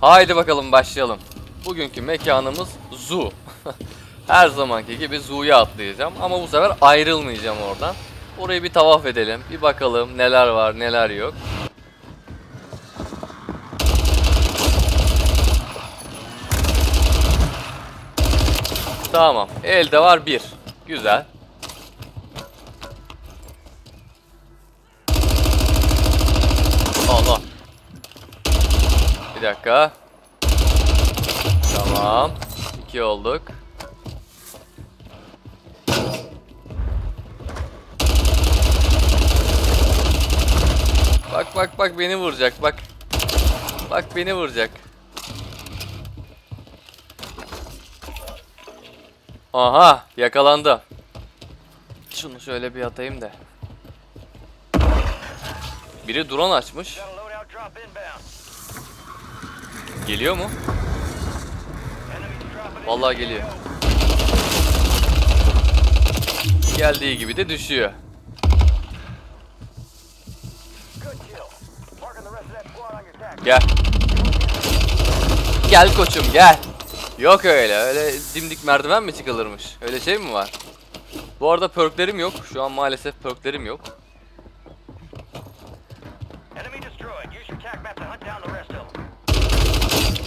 Haydi bakalım başlayalım. Bugünkü mekanımız Zoo. Her zamanki gibi Zoo'ya atlayacağım ama bu sefer ayrılmayacağım oradan. Orayı bir tavaf edelim. Bir bakalım neler var neler yok. Tamam. Elde var bir. Güzel. Bir dakika. Tamam. İki olduk. Bak bak bak beni vuracak bak. Bak beni vuracak. Aha yakalandı. Şunu şöyle bir atayım da. Biri drone açmış. Geliyor mu? Vallahi geliyor. Geldiği gibi de düşüyor. Gel. Gel koçum gel. Yok öyle. Öyle dimdik merdiven mi çıkılırmış? Öyle şey mi var? Bu arada perklerim yok. Şu an maalesef perklerim yok.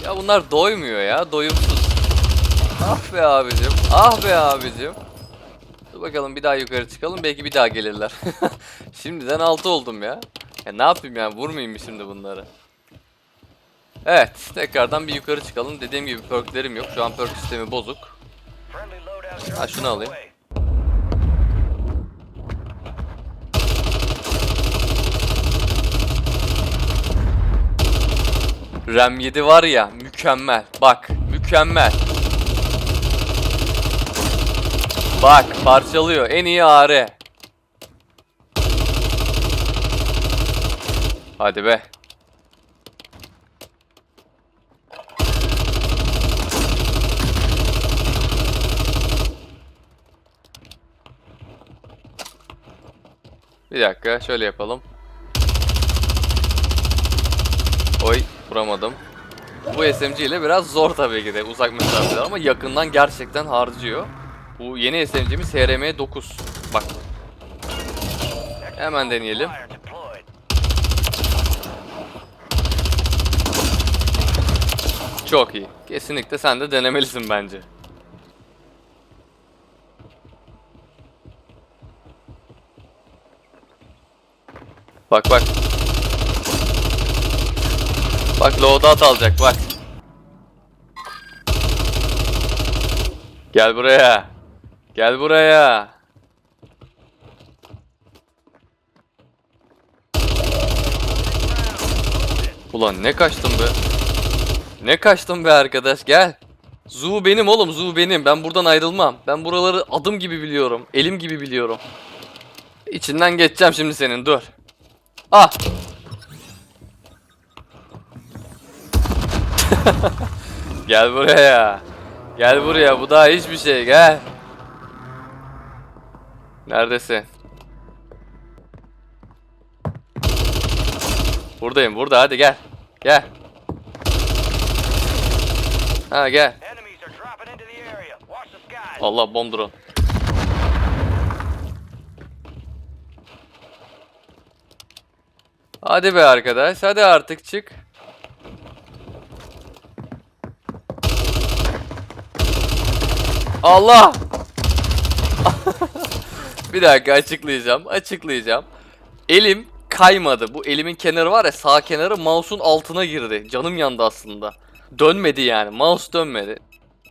Ya bunlar doymuyor ya. Doyumsuz. Ah be abicim. Ah be abicim. Dur bakalım bir daha yukarı çıkalım. Belki bir daha gelirler. Şimdiden 6 oldum ya. Ya ne yapayım yani vurmayayım mı şimdi bunları? Evet. Tekrardan bir yukarı çıkalım. Dediğim gibi perklerim yok. Şu an perk sistemi bozuk. Ha, şunu alayım. RAM 7 var ya mükemmel. Bak mükemmel. Bak parçalıyor. En iyi AR. Hadi be. Bir dakika şöyle yapalım. Oy vuramadım. Bu SMG ile biraz zor tabii ki de uzak mesafede ama yakından gerçekten harcıyor. Bu yeni SMG'miz HRM 9. Bak hemen deneyelim. Çok iyi. Kesinlikle sen de denemelisin bence. Bak bak. Bak loadout alacak bak. Gel buraya. Gel buraya. Ulan ne kaçtım be. Ne kaçtım be arkadaş gel. Zoo benim oğlum Zoo benim. Ben buradan ayrılmam. Ben buraları adım gibi biliyorum. Elim gibi biliyorum. İçinden geçeceğim şimdi senin dur. Ah. gel buraya. Gel buraya bu daha hiçbir şey gel. Neredesin? Buradayım burada hadi gel. Gel. Ha gel. Allah bomb drone. Hadi be arkadaş, hadi artık çık. Allah! Bir dakika açıklayacağım, açıklayacağım. Elim kaymadı. Bu elimin kenarı var ya sağ kenarı mouse'un altına girdi. Canım yandı aslında. Dönmedi yani. Mouse dönmedi.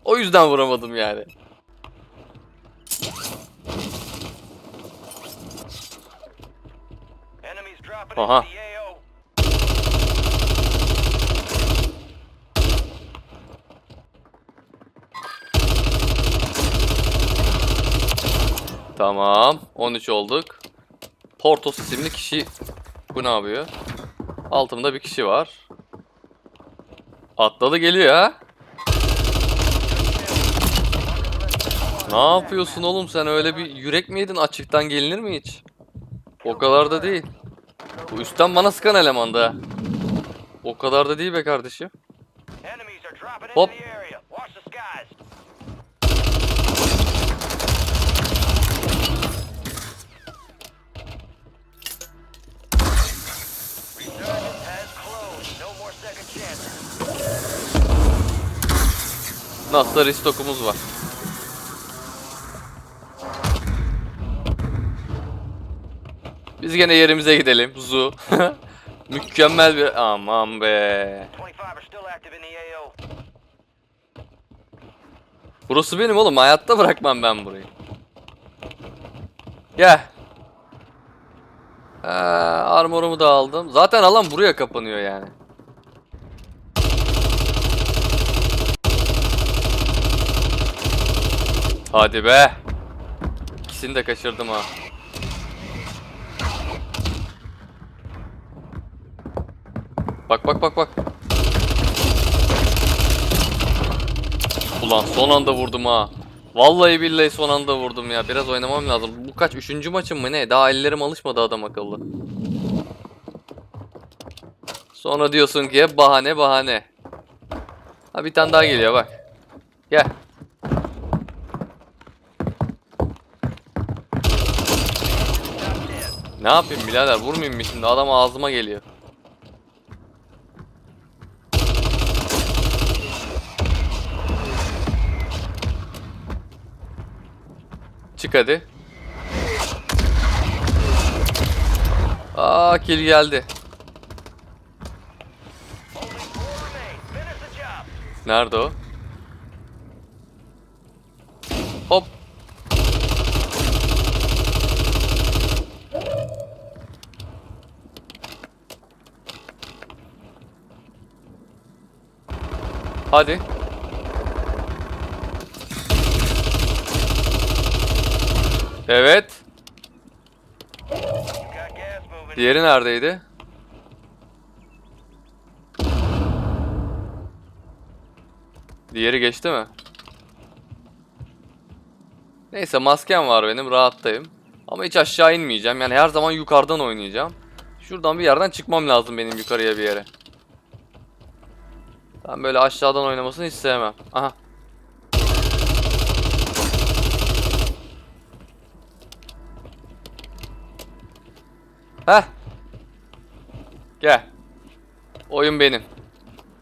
O yüzden vuramadım yani. Aha. Tamam. 13 olduk. Portos isimli kişi bu ne yapıyor? Altımda bir kişi var. Atladı geliyor ha. Ne yapıyorsun oğlum sen öyle bir yürek mi yedin açıktan gelinir mi hiç? O kadar da değil. Bu üstten bana sıkan eleman da. O kadar da değil be kardeşim. Hop. Nasıl restokumuz var. Biz gene yerimize gidelim. Zu. Mükemmel bir... Aman be. 25 are still active in the AO. Burası benim oğlum. Hayatta bırakmam ben burayı. Gel. Ee, armorumu da aldım. Zaten alan buraya kapanıyor yani. Hadi be. İkisini de kaçırdım ha. Bak bak bak bak. Ulan son anda vurdum ha. Vallahi billahi son anda vurdum ya. Biraz oynamam lazım. Bu kaç? Üçüncü maçım mı ne? Daha ellerim alışmadı adam akıllı. Sonra diyorsun ki bahane bahane. Ha bir tane daha geliyor bak. Gel. Ne yapayım birader vurmayayım mı şimdi adam ağzıma geliyor. Çık hadi. Aa kill geldi. Nerede o? Hadi. Evet. Diğeri neredeydi? Diğeri geçti mi? Neyse maskem var benim rahattayım. Ama hiç aşağı inmeyeceğim. Yani her zaman yukarıdan oynayacağım. Şuradan bir yerden çıkmam lazım benim yukarıya bir yere. Ben böyle aşağıdan oynamasını hiç sevmem. Aha. Heh. Gel. Oyun benim.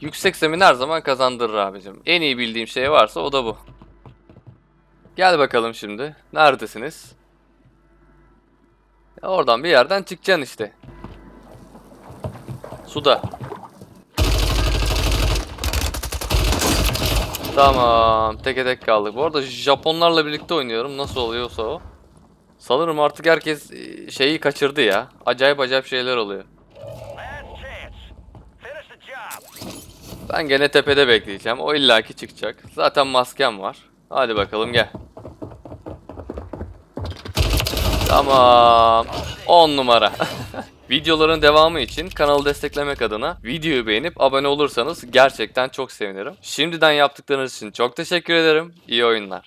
Yüksek zemin her zaman kazandırır abicim. En iyi bildiğim şey varsa o da bu. Gel bakalım şimdi. Neredesiniz? Ya oradan bir yerden çıkacaksın işte. Suda. Tamam. Teke tek kaldık. Bu arada Japonlarla birlikte oynuyorum. Nasıl oluyorsa o. Sanırım artık herkes e, şeyi kaçırdı ya. Acayip acayip şeyler oluyor. Ben gene tepede bekleyeceğim. O illaki çıkacak. Zaten maskem var. Hadi bakalım gel. Tamam. 10 numara. Videoların devamı için kanalı desteklemek adına videoyu beğenip abone olursanız gerçekten çok sevinirim. Şimdiden yaptıklarınız için çok teşekkür ederim. İyi oyunlar.